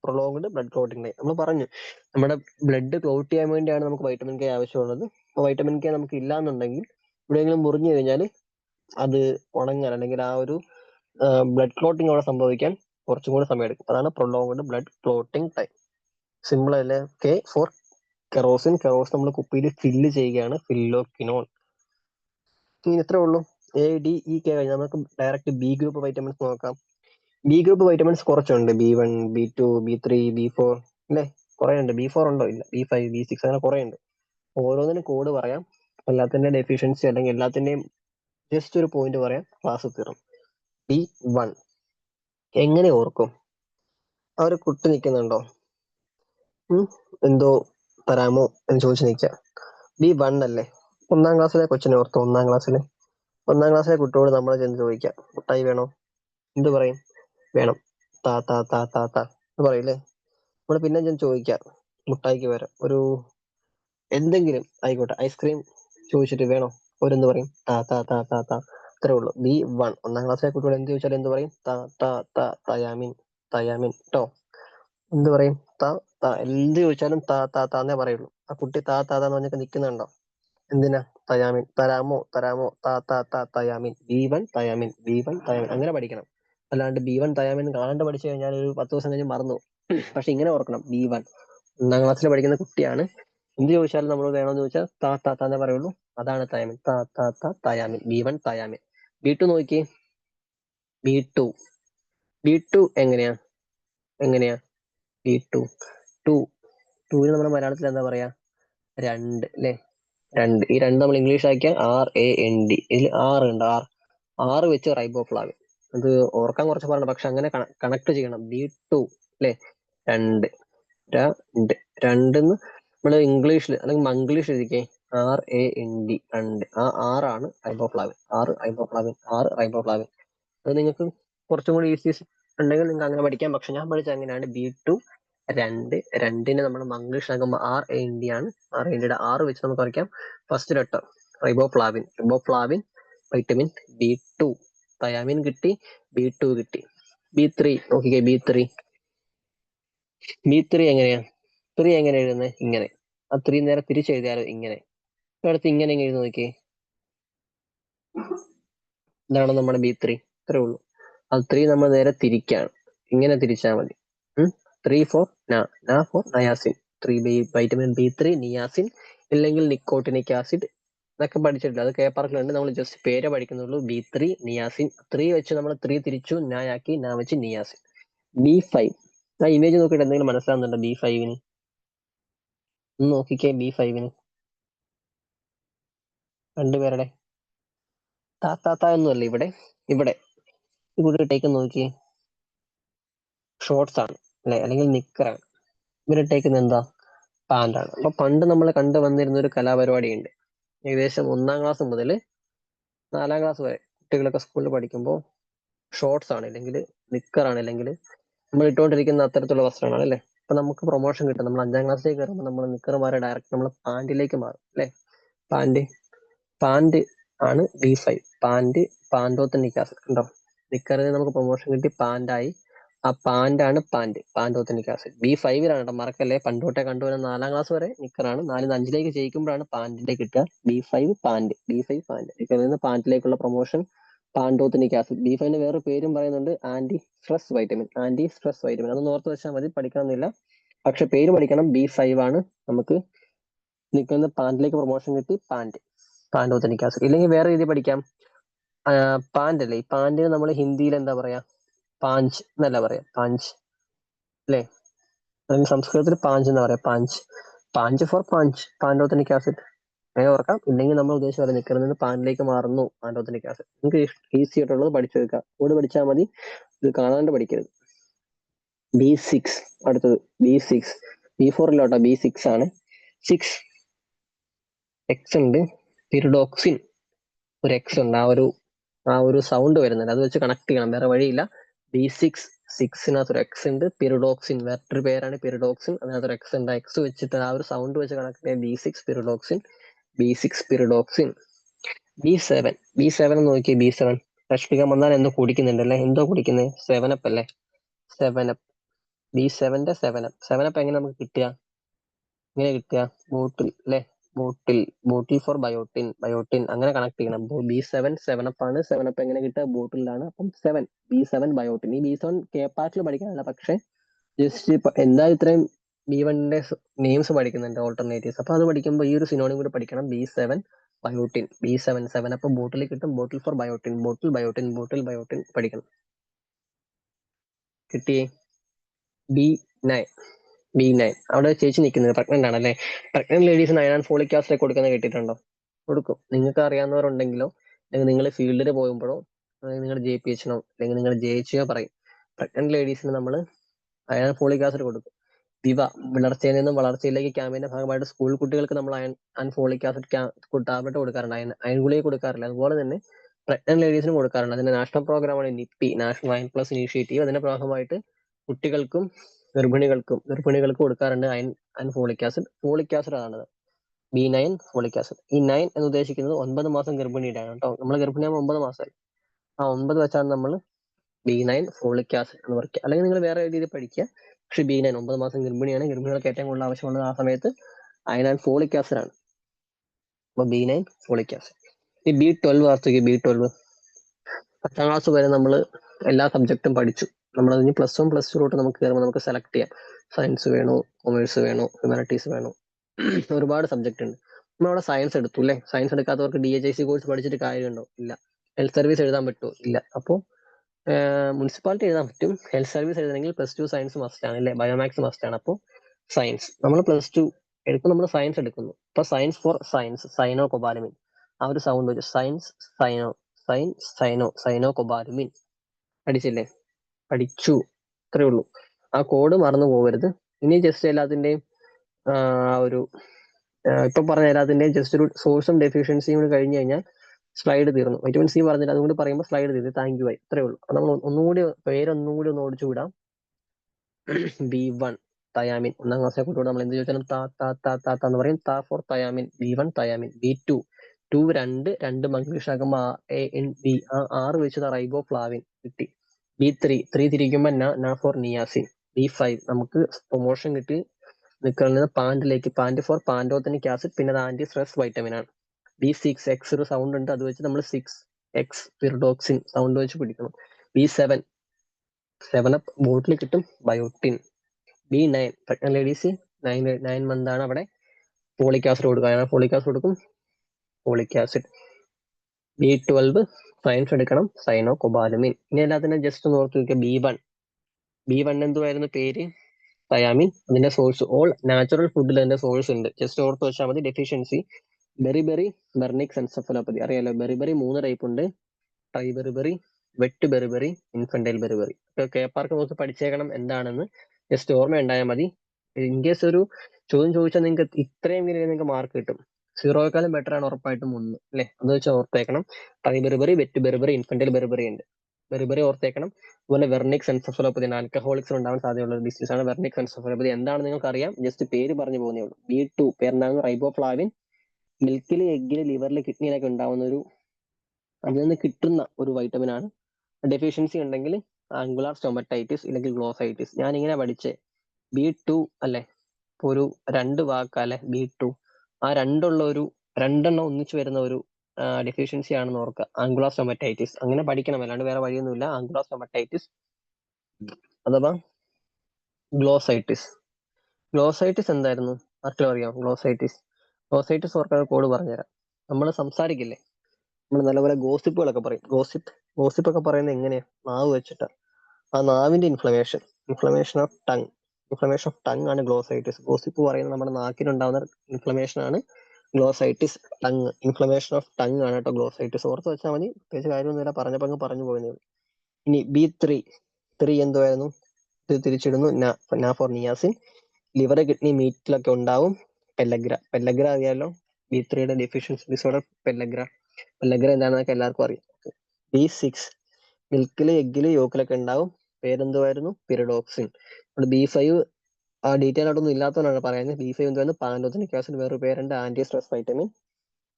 prolonged blood clotting നമ്മൾ പറഞ്ഞു നമ്മുടെ ബ്ലഡ് ക്ലോട്ട് ചെയ്യാൻ വേണ്ടിയാണ് നമുക്ക് വൈറ്റമിൻ കെ ആവശ്യമുള്ളത്. വൈറ്റമിൻ കെ നമുക്ക് ഇല്ല എന്നുണ്ടെങ്കിൽ എവിടെയെങ്കിലും മുറിഞ്ഞു കഴിഞ്ഞാൽ അത് ഉണങ്ങാൻ അല്ലെങ്കിൽ ആ ഒരു ബ്ലഡ് ക്ലോട്ടിങ് അവിടെ സംഭവിക്കാൻ കുറച്ചും കൂടി സമയം എടുക്കും അതാണ് prolonged blood clotting time simple അല്ലേ? കെ ഫോർ കെറോസിൻ കെറോസിൻ നമ്മൾ കുപ്പിയിൽ ഫില്ല് ചെയ്യുകയാണ്. ഫില്ലോക്കിനോൺ ഇനി ഇത്രേ ഉള്ളൂ. എ ഡി ഇ കെ കഴിഞ്ഞാൽ നമുക്ക് ഡയറക്റ്റ് ബി ഗ്രൂപ്പ് വൈറ്റമിൻസ് നോക്കാം. ബി ഗ്രൂപ്പ് വൈറ്റമിൻസ് കുറച്ചുണ്ട്. B one B two B three B four അല്ലേ? കുറെ ഉണ്ട് ബി ഫോർ ഉണ്ടോ? ഇല്ല. ബി ഫൈവ് ബി സിക്സ് അങ്ങനെ കുറെ ഉണ്ട് ഓരോന്നിനും കോഡ് പറയാം. എല്ലാത്തിന്റെയും ഡെഫിഷ്യൻസി അല്ലെങ്കിൽ എല്ലാത്തിന്റെയും ജസ്റ്റ് ഒരു പോയിന്റ് പറയാം. ക്ലാസ് തീർന്നു. ബി വൺ എങ്ങനെ ഓർക്കും? അവർ കുട്ടി നിൽക്കുന്നുണ്ടോ എന്തോ തരാമോ എന്ന് ചോദിച്ചു നിൽക്കുക. ബി വൺ അല്ലേ? ഒന്നാം ക്ലാസ്സിലെ കൊച്ചിനെ ഓർത്തോ? ഒന്നാം ക്ലാസ്സിലെ ഒന്നാം ക്ലാസ്സിലെ കുട്ടിയോട് നമ്മൾ ചെന്ന് ചോദിക്കാം മുട്ടായി വേണോ? എന്ത് പറയും? വേണം. താ താ താ താ താ എന്ന് പറയില്ലേ? നമ്മൾ പിന്നെ ചെന്ന് ചോദിക്കാം മുട്ടായിക്ക് വരാം. ഒരു എന്തെങ്കിലും ആയിക്കോട്ടെ ഐസ്ക്രീം ചോദിച്ചിട്ട് വേണോ? ഓരെന്ത് പറയും? താ താ താ താ താ. അത്രേ ഉള്ളൂ. B one. ഒന്നാം ക്ലാസ്സിലെ കുട്ടികൾ എന്ത് ചോദിച്ചാലും എന്ത് പറയും? താ താ താ തയാമിൻ തയാമിൻ ട്ടോ. എന്ത് പറയും? താ താ. എന്ത് ചോദിച്ചാലും താ താ താന്നേ പറയുള്ളൂ. ആ കുട്ടി താ താ താന്ന് പറഞ്ഞൊക്കെ നിൽക്കുന്നുണ്ടോ എന്തിനാ? തയാമിൻ. തരാമോ? തരാമോ? താ താ താ thiamine. B one thiamine. B one thiamine. അങ്ങനെ പഠിക്കണം. അല്ലാണ്ട് ബി വൺ തയാമിൻ കാണാണ്ട് പഠിച്ചു കഴിഞ്ഞാൽ ഒരു പത്ത് ദിവസം കഴിഞ്ഞ് മറന്നു. പോകും. പക്ഷെ ഇങ്ങനെ ഓർക്കണം. B one. ഒന്നാം ക്ലാസ്സിൽ പഠിക്കുന്ന കുട്ടിയാണ് എന്ത് ചോദിച്ചാലും നമ്മൾ വേണമെന്ന് ചോദിച്ചാൽ താ താ താന്നേ പറയുള്ളൂ. അതാണ് തയാമിൻ. താ താ താ thiamine. B one thiamine. B two നോക്കി ബി ടു. ബി ടു എങ്ങനെയാ? എങ്ങനെയാ? B two. ടു. ടൂവിന് നമ്മുടെ മലയാളത്തിൽ എന്താ പറയാ? രണ്ട് അല്ലേ? രണ്ട്. ഈ രണ്ട് നമ്മൾ ഇംഗ്ലീഷ് ആക്കിയാൽ ആർ എ എൻ ഡി. ഇതിൽ ആറ് ഉണ്ട്. ആർ. ആറ് വെച്ച് റൈബോഫ്ലാവ് അത് ഓർക്കാൻ കുറച്ച് പറയണം പക്ഷെ അങ്ങനെ കണക്ട് ചെയ്യണം. ബി ടു അല്ലേ? രണ്ട്. രണ്ട് രണ്ടെന്ന് നമ്മൾ ഇംഗ്ലീഷിൽ അല്ലെങ്കിൽ മംഗ്ലീഷ് എഴുതിക്കേ? ആർ എ എൻ ഡി രണ്ട് ആ ആർ ആണ് റൈബോഫ്ലാവിൻ ആറ് റൈബോഫ്ലാവിൻ ആറ് റൈബോഫ്ലാവിൻ അത് നിങ്ങൾക്ക് കുറച്ചും കൂടി ഈസി ഉണ്ടെങ്കിൽ നിങ്ങൾക്ക് അങ്ങനെ പഠിക്കാം. പക്ഷെ ഞാൻ പഠിച്ച അങ്ങനെയാണ് ബി ടു രണ്ട് രണ്ടിന് നമ്മൾ മംഗ്ലീഷ് ആക്കുമ്പോൾ ആർ എ എൻ ഡി ആണ്. ആർ എൻ ഡിയുടെ ആറ് വെച്ച് നമുക്ക് വരയ്ക്കാം. First letter riboflavin riboflavin vitamin B two thiamine കിട്ടി ബി ടു കിട്ടി. ബി ത്രീ നോക്കിക്കേ ബി ത്രീ ബി ത്രീ എങ്ങനെയാ? ത്രീ എങ്ങനെ എഴുതുന്നത് ഇങ്ങനെ. ആ ത്രീ നേരെ തിരിച്ചെഴുതിയാലോ? ഇങ്ങനെ. അടുത്ത് ഇങ്ങനെ എഴുതി നോക്കിയേ? ഇതാണ് നമ്മുടെ ബി ത്രീ ഇത്രേ ഉള്ളൂ. അത് ത്രീ നമ്മൾ നേരെ തിരിക്കാണ്. ഇങ്ങനെ തിരിച്ചാൽ മതി. ത്രീ ഫോർ നാ. Four niacin three B vitamin B three niacin ഇല്ലെങ്കിൽ നിക്കോട്ടിനിക് ആസിഡ് ഇതൊക്കെ പഠിച്ചിട്ടില്ല അത് കേപ്പർക്കിലുണ്ട് നമ്മൾ ജസ്റ്റ് പേരെ പഠിക്കുന്നുള്ളൂ. ബി ത്രീ നിയാസിൻ ത്രീ വെച്ച് നമ്മൾ ത്രീ തിരിച്ചു. നായാക്കി നാ വെച്ച് നിയാസിൻ ബി ഫൈവ് ആ ഇമേജ് നോക്കിയിട്ട് എന്തെങ്കിലും മനസ്സിലാവുന്നുണ്ടോ ബി ഫൈവിന് നോക്കിക്കേ ബി ഫൈവിന്. രണ്ടുപേരുടെ. താ താ താ ഒന്നുമല്ല ഇവിടെ. ഇവിടെ. ഇവിടെ ടേക്ക് നോക്കിയേ. ഷോർട്സ് ആണ് അല്ലെ? അല്ലെങ്കിൽ നിക്കറാണ് ഇവരിട്ടേക്കുന്നത് എന്താ? പാന്റ് ആണ്. അപ്പൊ പണ്ട് നമ്മൾ കണ്ടു വന്നിരുന്ന ഒരു കലാപരിപാടിയുണ്ട്. ഏകദേശം ഒന്നാം ക്ലാസ് മുതൽ നാലാം ക്ലാസ് വരെ കുട്ടികളൊക്കെ സ്കൂളിൽ പഠിക്കുമ്പോൾ ഷോർട്സ് ആണ് അല്ലെങ്കിൽ നിക്കറാണ് അല്ലെങ്കിൽ നമ്മൾ ഇട്ടുകൊണ്ടിരിക്കുന്ന അത്തരത്തിലുള്ള വസ്ത്രങ്ങളാണ് അല്ലേ? അപ്പൊ നമുക്ക് പ്രൊമോഷൻ കിട്ടും. നമ്മൾ അഞ്ചാം ക്ലാസ്സിലേക്ക് കയറുമ്പോൾ നമ്മൾ നിക്കർ മാറി ഡയറക്റ്റ് നമ്മൾ പാന്റിലേക്ക് മാറും അല്ലെ? പാന്റ് പാന്റ് ആണ് B five pant pantothenic acid ഉണ്ടോ നിക്കറിന് നമുക്ക് പ്രൊമോഷൻ കിട്ടി പാന്റായി ആ പാന്റാണ് പാന്റ് പാന്റോത്തനിക് ആസിഡ് ബി ഫൈവിലാണ് കേട്ടോ മറക്കല്ലേ? പണ്ടോട്ടെ കണ്ടുവരുന്ന നാലാം ക്ലാസ് വരെ നിക്കറാണ് നാലിൽ നിന്ന് അഞ്ചിലേക്ക് ജയിക്കുമ്പോഴാണ് പാണ്ടിലേക്ക് കിട്ടുക. B five pant B five pant നിക്കറിൽ നിന്ന് പാന്റിലേക്കുള്ള പ്രൊമോഷൻ പാൻഡോത്തനിക് ആസിഡ് ബി ഫൈവിന്റെ വേറെ പേരും പറയുന്നുണ്ട് anti stress vitamin. Anti stress vitamin. അതൊന്ന് ഓർത്ത് വെച്ചാൽ മതി പഠിക്കണമെന്നില്ല. പക്ഷെ പേര് പഠിക്കണം ബി ഫൈവ് ആണ്. നമുക്ക് നിൽക്കുന്ന പാൻഡിലേക്ക് പ്രൊമോഷൻ കിട്ടി പാൻഡ് പാൻഡോത്തനിക് ആസിഡ് ഇല്ലെങ്കിൽ വേറെ രീതി പഠിക്കാം. പാൻഡ് അല്ലേ? ഈ പാന്റിന് നമ്മൾ ഹിന്ദിയിൽ എന്താ പറയാ? പാഞ്ച് എന്നല്ല പറയാ. പാഞ്ച്. അല്ലേ? അല്ലെങ്കിൽ സംസ്കൃതത്തിൽ പാഞ്ച് എന്ന് പറയാം? പാഞ്ച്. പാഞ്ച് ഫോർ പാഞ്ച്. പാൻഡോത്തനിക് ആസിഡ് അങ്ങനെ ഓർക്കാം ഇല്ലെങ്കിൽ നമ്മൾ ഉദ്ദേശിച്ച പോലെ നിൽക്കുന്നത് നിന്ന് പാനിലേക്ക് മാറുന്നു ആൻഡ്രോത്തിന്റെ ക്ലാസ്. നിങ്ങൾക്ക് ഈസി ആയിട്ടുള്ളത് പഠിച്ചു വെക്കാം. കൂടെ പഠിച്ചാൽ മതി. ഇത് കാണാണ്ട് പഠിക്കരുത്. ബി സിക്സ് അടുത്തത് ബി സിക്സ് ബി ഫോറിലോട്ടോ ബി സിക്സ് ആണ്. സിക്സ് എക്സ് ഉണ്ട്. പിരിഡോക്സിൻ ഒരു എക്സ് ഉണ്ട്. ആ ഒരു ആ ഒരു സൗണ്ട് വരുന്നുണ്ട്. അത് വെച്ച് കണക്ട് ചെയ്യണം. വേറെ വഴിയില്ല. ബി സിക്സ് സിക്സിനകത്ത് ഒരു എക്സ് ഉണ്ട്. പിരിഡോക്സിൻ വേറൊരു പേരാണ് പിരിഡോക്സിൻ അതിനകത്ത് ഒരു എക്സ് ഉണ്ട് എക്സ് വെച്ചിട്ട് ആ ഒരു സൗണ്ട് വെച്ച് കണക്ട് ചെയ്യാം B six pyridoxine B six pyridoxine B seven B seven നോക്കി ബി സെവൻ രക്ഷിക്കാൻ വന്നാൽ എന്തോ കുടിക്കുന്നുണ്ടല്ലേ? എന്തോ കുടിക്കുന്നത് സെവനപ്പ് അല്ലേ? സെവനപ്പ് ബി സെവന്റെ സെവനപ്പ് സെവനപ്പ് എങ്ങനെ നമുക്ക് കിട്ടുക? എങ്ങനെ കിട്ടുക? ബോട്ടിൽ അല്ലേ? Bottle bottle for biotin biotin അങ്ങനെ കണക്ട് ചെയ്യണം. ബി സെവൻ സെവനപ്പ് ആണ്. സെവനപ്പ് എങ്ങനെ കിട്ടുക? ബോട്ടിലാണ് അപ്പം സെവൻ ബി സെവൻ ബയോട്ടിൻ ഈ ബി സെവൻ കെ പാർട്ടിൽ പഠിക്കാനല്ല. പക്ഷെ ജസ്റ്റ് എന്താ ഇത്രയും ബി വണ്ണിന്റെ നെയിംസ് പഠിക്കുന്നുണ്ട് ഓൾട്ടർനേറ്റീവ്സ് അപ്പൊ അത് പഠിക്കുമ്പോൾ ഈ ഒരു സിനോണിം കൂടി പഠിക്കണം. B seven biotin B seven seven അപ്പൊ ബോട്ടിൽ കിട്ടും. Bottle for biotin bottle biotin bottle biotin പഠിക്കണം. കിട്ടിയേ? ബി നയൻ ബി നയൻ അവിടെ ചേച്ചി നിൽക്കുന്നത്. പ്രഗ്നന്റ് ആണല്ലേ? Pregnant ladies nine and folic acid കൊടുക്കുന്നത് കേട്ടിട്ടുണ്ടോ? കൊടുക്കും. നിങ്ങൾക്ക് അറിയാവുന്നവരുണ്ടെങ്കിലോ അല്ലെങ്കിൽ നിങ്ങൾ ഫീൽഡിൽ പോകുമ്പോഴോ അല്ലെങ്കിൽ നിങ്ങൾ ജെ പി എച്ചിനോ അല്ലെങ്കിൽ നിങ്ങൾ ജെ എച്ചിയോ പറയും. പ്രഗ്നന്റ് ലേഡീസിന് നമ്മൾ അയൺ ഫോളിക് ആസിഡ് കൊടുക്കും. വിവ വിളർച്ചയിൽ നിന്നും വളർച്ചയിലേക്ക് ക്യാമ്പിന്റെ ഭാഗമായിട്ട് സ്കൂൾ കുട്ടികൾക്ക് നമ്മൾ iron and folic acid tablet കൊടുക്കാറുണ്ട്. അയൺ അയൺ ഗുളിക കൊടുക്കാറില്ല. അതുപോലെ തന്നെ പ്രഗ്നന്റ് ലേഡീസിനും കൊടുക്കാറുണ്ട്. അതിന്റെ നാഷണൽ പ്രോഗ്രാമാണ് NIPI national iron plus initiative അതിന്റെ ഭാഗമായിട്ട് കുട്ടികൾക്കും ഗർഭിണികൾക്കും ഗർഭിണികൾക്ക് കൊടുക്കാറുണ്ട് iron and folic acid folic acid ആണ് ബി നയൻ ഫോളിക് ആസിഡ് ഈ നയൻ എന്ന് ഉദ്ദേശിക്കുന്നത് ഒൻപത് മാസം ഗർഭിണിയുടെ ആണ് കേട്ടോ. നമ്മൾ ഗർഭിണിയാകുമ്പോൾ ഒമ്പത് മാസമായി. ആ ഒമ്പത് വെച്ചാണ് നമ്മൾ ബി നയൻ ഫോളിക് ആസിഡ് എന്ന് പറയുക അല്ലെങ്കിൽ നിങ്ങൾ വേറെ രീതിയിൽ പഠിക്കുക. പക്ഷെ ബി നയൻ ഒമ്പത് മാസം ഗർഭിണിയാണ്. ഗർഭിണികൾക്ക് ഏറ്റവും കൂടുതൽ ആവശ്യമുള്ളത് ആ സമയത്ത് അയൺ ആൻഡ് ഫോളിക് ആസിഡ് ആണ്. അപ്പൊ ബി നയൻ ഫോളിക് ആസിഡ് ഈ ബി ട്വൽവ് വാർത്തയ്ക്ക് ബി ട്വൽവ് പത്താം ക്ലാസ് വരെ നമ്മൾ എല്ലാ സബ്ജക്റ്റും പഠിച്ചു. നമ്മൾ അതിന് പ്ലസ് വൺ പ്ലസ് ടു തൊട്ട് നമുക്ക് കയറുമ്പോൾ നമുക്ക് സെലക്ട് ചെയ്യാം. സയൻസ് വേണോ? കൊമേഴ്സ് വേണോ? ഹ്യൂമാനിറ്റീസ് വേണോ? [clears throat] ഒരുപാട് സബ്ജക്റ്റ് ഉണ്ട്. നമ്മൾ അവിടെ സയൻസ് എടുത്തു അല്ലേ? Science എടുക്കാത്തവർക്ക് D H I C course പഠിച്ചിട്ട് കാര്യമുണ്ടോ? ഇല്ല. ഹെൽത്ത് സർവീസ് എഴുതാൻ പറ്റുമോ? ഇല്ല. അപ്പോൾ മുനിസിപ്പാലിറ്റി എഴുതാൻ പറ്റും. ഹെൽത്ത് സർവീസ് എഴുതണമെങ്കിൽ പ്ലസ് ടു സയൻസ് മസ്റ്റ് ആണ് അല്ലേ? ബയോമാക്സ് മസ്റ്റ് ആണ്. അപ്പോൾ സയൻസ്. നമ്മൾ പ്ലസ് ടു എടുക്കും നമ്മൾ സയൻസ് എടുക്കുന്നു. അപ്പൊ science for science cyanocobalamin ആ ഒരു സൗണ്ട് വെച്ചു സയൻസ് സൈനോ സൈൻ സൈനോ സൈനോ കൊബാലുമിൻ പഠിച്ചില്ലേ? പഠിച്ചു. അത്രേ ഉള്ളൂ. ആ കോഡ് മറന്നു പോകരുത്. ഇനി ജസ്റ്റ് എല്ലാത്തിന്റെയും ആ ഒരു ഇപ്പൊ പറഞ്ഞ എല്ലാത്തിന്റെയും ജസ്റ്റ് ഒരു സോഴ്സും ഡെഫിഷ്യൻസിയും കൂടി കഴിഞ്ഞു കഴിഞ്ഞാൽ സ്ലൈഡ് തീർന്നു. വൈറ്റമിൻ സി പറഞ്ഞില്ല അതുകൊണ്ട് പറയുമ്പോൾ സ്ലൈഡ് തീർന്നു. താങ്ക് യു ആയി ഇത്രേ ഉള്ളൂ. നമ്മൾ ഒന്നുകൂടി പേരൊന്നുകൂടി ഒന്ന് ഓടിച്ചു വിടാം. ബി വൺ തയാമിൻ ഒന്നാം ക്ലാസ്സിലെ കുട്ടിയോട് നമ്മൾ എന്ത് ചോദിച്ചാലും താ താ താ താ താ എന്ന് പറയും. താ for thiamine B one thiamine B two two രണ്ട് രണ്ട് മംഗ്ലീഷ് ആകുമ്പോൾ എ എൻ ബി ആറ് വെച്ചത് റൈബോ ഫ്ലാവിൻ കിട്ടി. ബി ത്രീ ത്രീ തിരിക്കുമ്പോൾ ന ന ഫോർ നിയാസിൻ ബി ഫൈവ് നമുക്ക് പ്രൊമോഷൻ കിട്ടി. നിൽക്കുന്ന പാൻഡിലേക്ക് പാന്റ് ഫോർ പാന്റോത്തനിക് ആസിഡ് പിന്നെ അത് ആന്റി സ്ട്രെസ് വൈറ്റമിൻ ആണ്. ബി സിക്സ് എക്സ് ഒരു സൗണ്ട് ഉണ്ട്. അത് വെച്ച് നമ്മൾ സിക്സ് എക്സ് പിർഡോക്സിൻ സൗണ്ട് വെച്ച് പിടിക്കണം. B seven seven up bottle കിട്ടും biotin B nine pregnant ladies nine nine month ആണ് അവിടെ പോളിക് ആസിഡ് കൊടുക്കുക. അങ്ങനെ പോളിക് ആസിഡ് കൊടുക്കും. Folic acid B twelve science എടുക്കണം. സൈനോ കൊബാലുമിൻ ഇനി എല്ലാത്തിനും ജസ്റ്റ് ഒന്ന് ഓർത്ത് നോക്കുക ബി വൺ ബി വൺ എന്തുമായിരുന്നു പേര്? തയാമിൻ അതിന്റെ സോഴ്സ് ഓൾ നാച്ചുറൽ ഫുഡിൽ അതിന്റെ സോഴ്സ് ഉണ്ട്. ജസ്റ്റ് ഓർത്ത് വെച്ചാൽ മതി. ഡെഫിഷ്യൻസി ബെറിബെറി ബെർണിക് സെൻസഫലോപ്പതി അറിയാലോ? ബെറിബെറി മൂന്ന് ടൈപ്പ് ഉണ്ട്. Dry beriberi wet beriberi infantile beriberi കേപ്പാർക്ക് നമുക്ക് പഠിച്ചേക്കണം എന്താണെന്ന് ജസ്റ്റ് ഓർമ്മ ഉണ്ടായാൽ മതി. ഇൻ കേസ് ഒരു ചോദ്യം ചോദിച്ചാൽ നിങ്ങൾക്ക് ഇത്രയും വില നിങ്ങൾക്ക് മാർക്ക് കിട്ടും. സീറോയെക്കാളും ബെറ്റർ ആണ് ഉറപ്പായിട്ടും ഒന്ന് അല്ലെ? അത് വെച്ച് ഓർത്തേക്കണം. Dry beriberi wet beriberi infantile beriberi ഉണ്ട്. ബെറിബെറി ഓർത്തേക്കണം. അതുപോലെ വെർണിക് സെൻസഫലോപ്പതി ആൽക്കഹോളിക്സിൽ ഉണ്ടാവാൻ സാധ്യതയുള്ള ഡിസീസ് ആണ് വെർണിക് സെൻസഫലോപ്പതി എന്താണ് നിങ്ങൾക്ക് അറിയാം ജസ്റ്റ് പേര് പറഞ്ഞു പോകുന്നേ ഉള്ളൂ. ബി ടു പേരെന്താണ്? റൈബോഫ്ലാവിൻ മിൽക്കിൽ എഗ്ഗിൽ ലിവറിൽ കിഡ്നിയിലൊക്കെ ഉണ്ടാവുന്ന ഒരു അതിൽ നിന്ന് കിട്ടുന്ന ഒരു വൈറ്റമിൻ ആണ് ഡെഫിഷ്യൻസി ഉണ്ടെങ്കിൽ ആംഗുലാർ സ്റ്റൊമറ്റൈറ്റിസ് ഇല്ലെങ്കിൽ ഗ്ലോസൈറ്റിസ്. ഞാൻ ഇങ്ങനെ പഠിച്ചേ ബി ടു അല്ലെ ഒരു രണ്ട് വാക്ക് അല്ലെ ബി ടു. ആ രണ്ടുള്ള ഒരു രണ്ടെണ്ണം ഒന്നിച്ചു വരുന്ന ഒരു ഡെഫിഷ്യൻസി ആണെന്ന് ഓർക്കുക. Angular stomatitis. അങ്ങനെ പഠിക്കണം അല്ലാണ്ട് വേറെ വഴിയൊന്നുമില്ല. ആംഗുലാർ സ്റ്റൊമറ്റൈറ്റിസ് അഥവാ ഗ്ലോസൈറ്റിസ്. ഗ്ലോസൈറ്റിസ് എന്തായിരുന്നു? ആർക്കെങ്കിലും അറിയാം ഗ്ലോസൈറ്റിസ്. ഗ്ലോസൈറ്റിസ് ഓർക്കാൻ കോഡ് പറഞ്ഞുതരാം. നമ്മൾ സംസാരിക്കില്ലേ? നമ്മൾ നല്ലപോലെ ഗോസിപ്പുകളൊക്കെ പറയും. ഗോസിപ്പ് ഗോസിപ്പ് ഒക്കെ പറയുന്നത് എങ്ങനെയാ? നാവ് വെച്ചിട്ടാ. ആ നാവിന്റെ inflammation inflammation of tongue inflammation of tongue ആണ് ഗ്ലോസൈറ്റിസ് ഗോസിപ്പ് പറയുന്നത് നമ്മുടെ നാക്കിനുണ്ടാവുന്ന ഇൻഫ്ലമേഷൻ ആണ് glossitis tongue inflammation of tongue ആണ് കേട്ടോ ഗ്ലോസൈറ്റിസ് ഓർത്ത് വെച്ചാൽ മതി. പ്രത്യേകിച്ച് കാര്യമൊന്നുമില്ല പറഞ്ഞപ്പോ അങ്ങ് പറഞ്ഞു പോയി ഇനി ബി ത്രീ ത്രീ എന്തുമായിരുന്നു ഇത് തിരിച്ചിടുന്നു. നാ ഫോർ നിയാസിൻ ലിവർ കിഡ്നി മീറ്റിലൊക്കെ ഉണ്ടാവും. പെല്ലഗ്ര പെല്ലഗ്ര അറിയാലോ ബി ത്രീയുടെ ഡെഫിഷ്യൻസി ഡിസോർഡർ പെല്ലഗ്ര പെല്ലഗ്ര എന്താണെന്നൊക്കെ എല്ലാവർക്കും അറിയാം. ബി സിക്സ് മിൽക്കിൽ എഗ്ഗിൽ യോക്കിലൊക്കെ ഉണ്ടാവും. പേരെന്തുവായിരുന്നു? പിരഡോക്സിൻ ബി ഫൈവ് ആ ഡീറ്റെയിൽ ആയിട്ടൊന്നും ഇല്ലാത്തതുകൊണ്ടാണ് പറയുന്നത്. ബി ഫൈവ് എന്തുവായിരുന്നു? പാൻഡോത്തനിക് ആസിഡ് വേറൊരു പേരുണ്ട്. Anti stress vitamin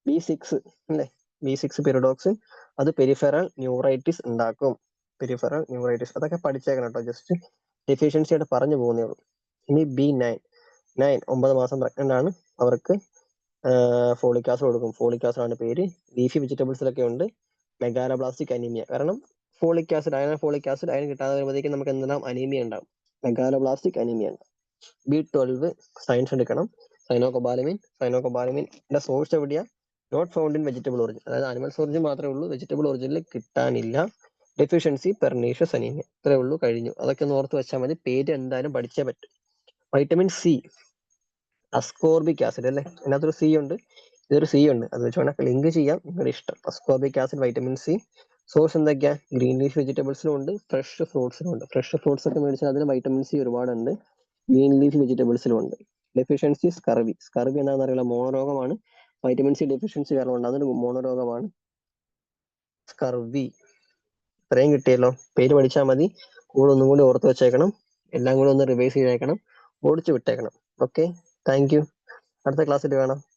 B six അല്ലേ? ബി സിക്സ് പിരഡോക്സിൻ അത് പെരിഫെറൽ ന്യൂറൈറ്റിസ് ഉണ്ടാക്കും. പെരിഫെറൽ ന്യൂറൈറ്റിസ് അതൊക്കെ പഠിച്ചേക്കണം കേട്ടോ. ജസ്റ്റ് ഡെഫിഷ്യൻസി ആയിട്ട് പറഞ്ഞു പോകുന്നേ ഉള്ളൂ. ഇനി ബി നയൻ നയൻ ഒമ്പത് മാസം പ്രഗ്നന്റ് ആണ്. അവർക്ക് ഫോളിക് ആസിഡ് കൊടുക്കും. ഫോളിക് ആസിഡ് ആണ് പേര്. ലീഫി വെജിറ്റബിൾസിലൊക്കെ ഉണ്ട്. മെഗാലോബ്ലാസ്റ്റിക് അനീമിയ കാരണം folic acid iron folic acid iron കിട്ടാതെ വരുമ്പോഴത്തേക്കും നമുക്ക് എന്തെല്ലാം അനീമിയ ഉണ്ടാവും? മെഗാലോബ്ലാസ്റ്റിക് അനീമിയ ഉണ്ട് ബി ട്വൽവ് സയൻസ് എടുക്കണം. സൈനോകൊബാലമിൻ സൈനോകൊബാലമിന്റെ സോഴ്സ് എവിടെയാ? Not found in vegetable origin അതായത് അനിമൽസ് ഒറിജിൻ മാത്രമേ ഉള്ളൂ. വെജിറ്റബിൾ ഒറിജിനിൽ കിട്ടാനില്ല. ഡെഫിഷ്യൻസി പെർനീഷ്യസ് അനീമിയ ഇത്രേ ഉള്ളൂ കഴിഞ്ഞു. അതൊക്കെ ഒന്ന് ഓർത്ത് വെച്ചാൽ മതി. പേര് എന്തായാലും പഠിച്ചേ പറ്റും. വൈറ്റമിൻ സി അസ്കോർബിക് ആസിഡ് അല്ലെ? അതിനകത്തൊരു സി ഉണ്ട്. ഇതൊരു സി ഉണ്ട്. അത് വെച്ച് വേണമെങ്കിൽ ലിങ്ക് ചെയ്യാം. നിങ്ങളുടെ ഇഷ്ടം. Ascorbic acid vitamin C source എന്തൊക്കെയാ? ഗ്രീൻ ലീഫ് വെജിറ്റബിൾസിലും ഉണ്ട്. ഫ്രഷ് ഫ്രൂട്ട്സിലും ഉണ്ട്. ഫ്രഷ് ഫ്രൂട്ട്സ് ഒക്കെ മേടിച്ചാൽ അതിന് വൈറ്റമിൻ സി ഒരുപാടുണ്ട്. ഗ്രീൻ ലീഫ് വെജിറ്റബിൾസിലും ഉണ്ട്. ഡെഫിഷ്യൻസി സ്കർവി സ്കർവി എന്താണെന്ന് അറിയില്ല. മോണോരോഗമാണ്. വൈറ്റമിൻ സി ഡെഫിഷ്യൻസി കാരണം അതൊരു മോണോരോഗമാണ്. സ്കർവി ഇത്രയും കിട്ടിയല്ലോ. പേര് പഠിച്ചാൽ മതി. കൂടെ ഒന്നും കൂടി ഓർത്ത് വെച്ചേക്കണം. എല്ലാം കൂടി ഒന്ന് റിവൈസ് ചെയ്തേക്കണം. ഓടിച്ചു വിട്ടേക്കണം. ഓക്കെ താങ്ക് യു അടുത്ത ക്ലാസ്സിൽ കാണാം.